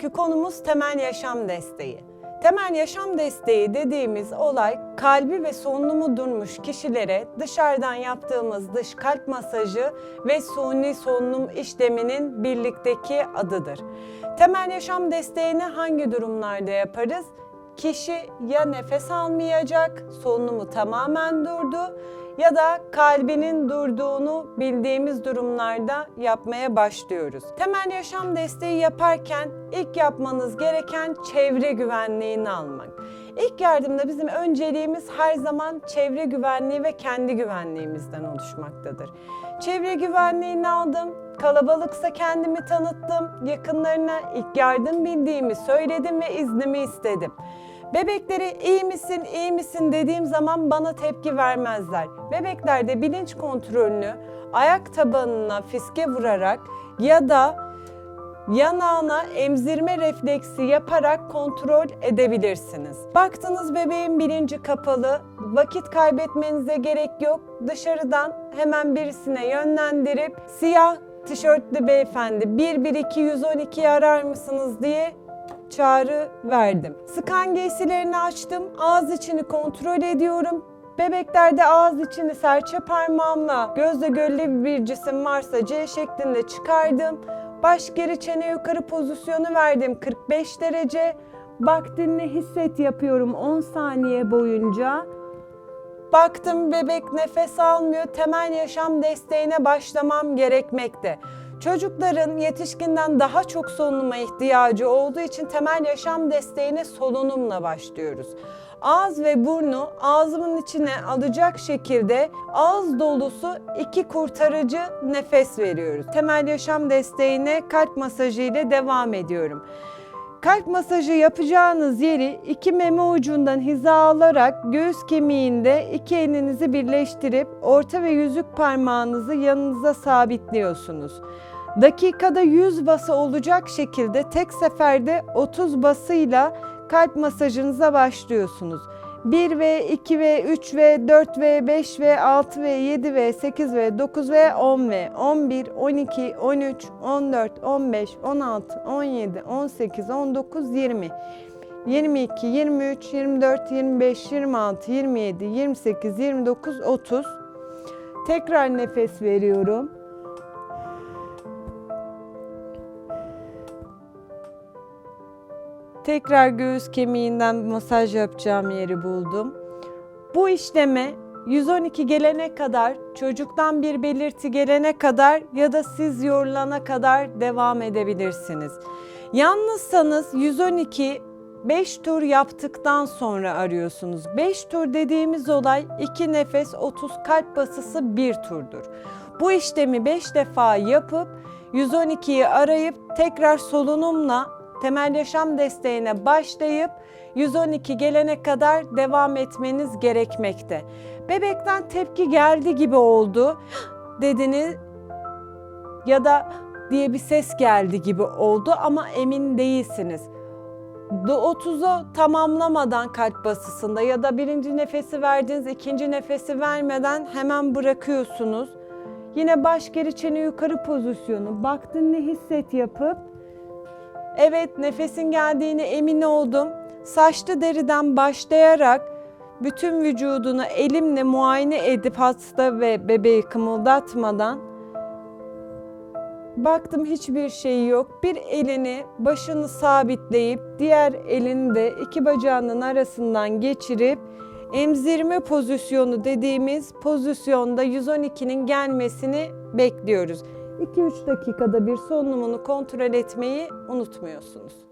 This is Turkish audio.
Bugünkü konumuz temel yaşam desteği. Temel yaşam desteği dediğimiz olay kalbi ve solunumu durmuş kişilere dışarıdan yaptığımız dış kalp masajı ve suni solunum işleminin birlikteki adıdır. Temel yaşam desteğini hangi durumlarda yaparız? Kişi ya nefes almayacak, solunumu tamamen durdu ya da kalbinin durduğunu bildiğimiz durumlarda yapmaya başlıyoruz. Temel yaşam desteği yaparken ilk yapmanız gereken çevre güvenliğini almak. İlk yardımda bizim önceliğimiz her zaman çevre güvenliği ve kendi güvenliğimizden oluşmaktadır. Çevre güvenliğini aldım, kalabalıksa kendimi tanıttım, yakınlarına ilk yardım bildiğimi söyledim ve iznimi istedim. Bebeklere iyi misin, iyi misin dediğim zaman bana tepki vermezler. Bebeklerde bilinç kontrolünü ayak tabanına fiske vurarak ya da yanağına emzirme refleksi yaparak kontrol edebilirsiniz. Baktınız bebeğin bilinci kapalı, vakit kaybetmenize gerek yok. Dışarıdan hemen birisine yönlendirip siyah tişörtlü beyefendi 112 112'yi arar mısınız diye çağrı verdim. Skan giysilerini açtım. Ağız içini kontrol ediyorum. Bebeklerde ağız içini serçe parmağımla gözle görülebilir bir cisim varsa C şeklinde çıkardım. Baş geri çene yukarı pozisyonu verdim 45 derece. Bak dinle hisset yapıyorum 10 saniye boyunca. Baktım bebek nefes almıyor. Temel yaşam desteğine başlamam gerekmekte. Çocukların yetişkinden daha çok solunuma ihtiyacı olduğu için temel yaşam desteğine solunumla başlıyoruz. Ağız ve burnu ağzımın içine alacak şekilde ağız dolusu iki kurtarıcı nefes veriyoruz. Temel yaşam desteğine kalp masajı ile devam ediyorum. Kalp masajı yapacağınız yeri iki meme ucundan hizalarak göğüs kemiğinde iki elinizi birleştirip orta ve yüzük parmağınızı yanınıza sabitliyorsunuz. Dakikada 100 bası olacak şekilde tek seferde 30 basıyla kalp masajınıza başlıyorsunuz. 1 ve 2 ve 3 ve 4 ve 5 ve 6 ve 7 ve 8 ve 9 ve 10 ve 11, 12, 13, 14, 15, 16, 17, 18, 19, 20. 22, 23, 24, 25, 26, 27, 28, 29, 30. Tekrar nefes veriyorum. Tekrar göğüs kemiğinden masaj yapacağım yeri buldum. Bu işleme 112 gelene kadar, çocuktan bir belirti gelene kadar ya da siz yorulana kadar devam edebilirsiniz. Yalnızsanız 112 5 tur yaptıktan sonra arıyorsunuz. 5 tur dediğimiz olay 2 nefes 30 kalp basısı 1 turdur. Bu işlemi 5 defa yapıp 112'yi arayıp tekrar solunumla temel yaşam desteğine başlayıp 112 gelene kadar devam etmeniz gerekmekte. Bebekten tepki geldi gibi oldu dediniz ya da diye bir ses geldi gibi oldu ama emin değilsiniz. 30'u tamamlamadan kalp basısında ya da birinci nefesi verdiğiniz ikinci nefesi vermeden hemen bırakıyorsunuz. Yine baş geri çene yukarı pozisyonu baktın ne hisset yapıp Evet nefesin geldiğine emin oldum. Saçlı deriden başlayarak bütün vücudunu elimle muayene edip hasta ve bebeği kımıldatmadan baktım hiçbir şey yok. Bir elini başını sabitleyip diğer elini de iki bacağının arasından geçirip emzirme pozisyonu dediğimiz pozisyonda 112'nin gelmesini bekliyoruz. 2-3 dakikada bir solunumunu kontrol etmeyi unutmuyorsunuz.